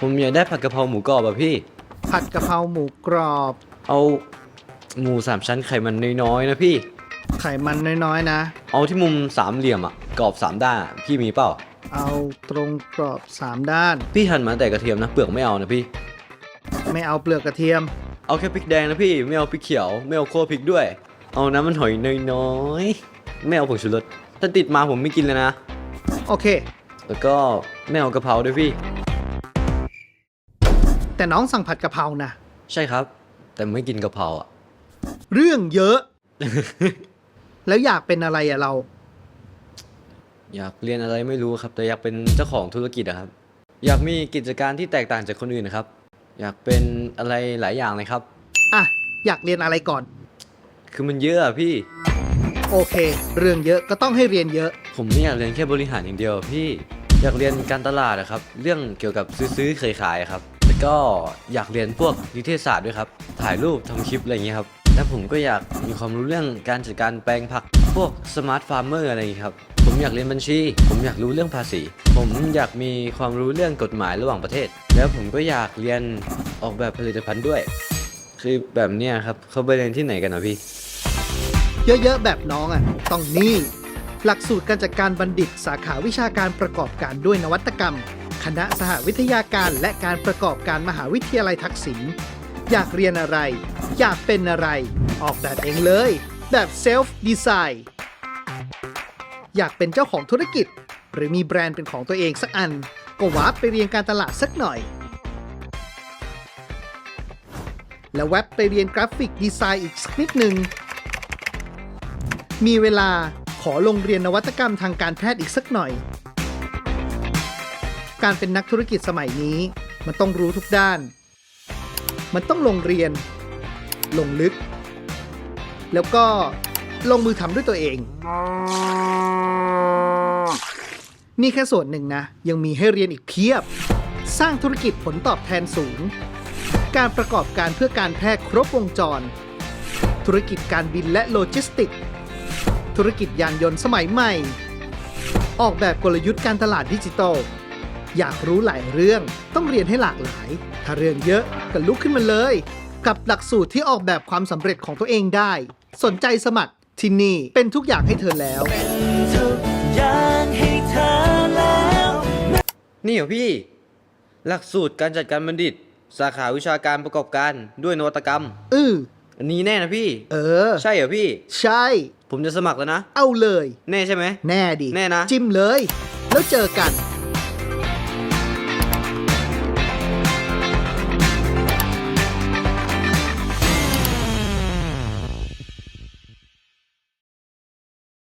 ผมอยากได้ผัดกะเพราหมูกรอบอะพี่ ผัดกะเพราหมูกรอบ เอาหมูสามชั้นไขมันน้อยๆนะพี่ ไขมันน้อยๆนะ เอาที่มุมสามเหลี่ยมอะกรอบสามด้านอะพี่มีเปล่า เอาตรงกรอบสามด้าน พี่หั่นมาแต่กระเทียมนะเปลือกไม่เอานะพี่ ไม่เอาเปลือกกระเทียม เอาแค่พริกแดงนะพี่ไม่เอาพริกเขียวไม่เอาโคพริกด้วย เอาน้ำมันหอยน้อยๆไม่เอาผงชูรสถ้าติดมาผมไม่กินเลยนะ โอเค แล้วก็ไม่เอากะเพราด้วยพี่ แต่น้องสั่งผัดกะเพรานะ ใช่ครับ แต่ไม่กินกะเพราอะ เรื่องเยอะ แล้วอยากเป็นอะไรอะเรา อยากเรียนอะไรไม่รู้ครับ แต่อยากเป็นเจ้าของธุรกิจอะครับ อยากมีกิจการที่แตกต่างจากคนอื่นนะครับ อยากเป็นอะไรหลายอย่างเลยครับ อะ อยากเรียนอะไรก่อน คือมันเยอะอะพี่ โอเค เรื่องเยอะก็ต้องให้เรียนเยอะ ผมไม่อยากเรียนแค่บริหารอย่างเดียวอะพี่ อยากเรียนการตลาดอะครับ เรื่องเกี่ยวกับซื้อๆขายขายๆอะครับแล้ว ก็อยากเรียนพวกนิเทศศาสตร์ด้วยครับ ถ่ายรูปทำคลิปอะไรอย่างเงี้ยครับ แล้วผมก็อยากมีความรู้เรื่องการจัดการแปลงผัก พวกสมาร์ทฟาร์มเมอร์อะไรอย่างเงี้ยครับ ผมอยากเรียนบัญชี ผมอยากรู้เรื่องภาษี ผมอยากมีความรู้เรื่องกฎหมายระหว่างประเทศ แล้วผมก็อยากเรียนออกแบบผลิตภัณฑ์ด้วย คือแบบเนี้ยครับเขาไปเรียนที่ไหนกันนะพี่ เยอะๆ แบบน้องอะ ต้องนี่ หลักสูตรการจัดการบัณฑิต สาขาวิชาการประกอบการด้วยนวัตกรรม คณะสหวิทยาการและการประกอบการมหาวิทยาลัยทักษิณอยากเรียนอะไร อยากเป็นอะไร ออกแบบเองเลย แบบเซลฟ์ดีไซน์อยากเป็นเจ้าของธุรกิจ หรือมีแบรนด์เป็นของตัวเองสักอัน ก็วาร์ปไปเรียนการตลาดสักหน่อย แล้วแว็บไปเรียนกราฟิกดีไซน์อีกสักนิดหนึ่งมีเวลาขอลงเรียนนวัตกรรมทางการแพทย์อีกสักหน่อย การเป็นนักธุรกิจสมัยนี้ มันต้องรู้ทุกด้าน มันต้องลงเรียน ลงลึก แล้วก็ลงมือทำด้วยตัวเอง นี่แค่ส่วนหนึ่งนะ ยังมีให้เรียนอีกเพียบ สร้างธุรกิจผลตอบแทนสูง การประกอบการเพื่อการแพทย์ครบวงจร ธุรกิจการบินและโลจิสติก ธุรกิจยานยนต์สมัยใหม่ ออกแบบกลยุทธ์การตลาดดิจิทัล อยากรู้หลายเรื่องต้องเรียนให้หลากหลาย ถ้าเรื่องเยอะก็ลุกขึ้นมาเลย กับหลักสูตรที่ออกแบบความสำเร็จของตัวเองได้ สนใจสมัครที่นี่เป็นทุกอย่างให้เธอแล้วทุกอย่างให้เธอแล้ว นี่เหรอพี่ หลักสูตรการจัดการบัณฑิต สาขาวิชาการประกอบการด้วยนวัตกรรม อืออันนี้แน่นะพี่ เออ ใช่เหรอพี่ ใช่ ผมจะสมัครแล้วนะ เอาเลย แน่ใช่ไหม แน่ดิ แน่นะ จิ้มเลย แล้วเจอกัน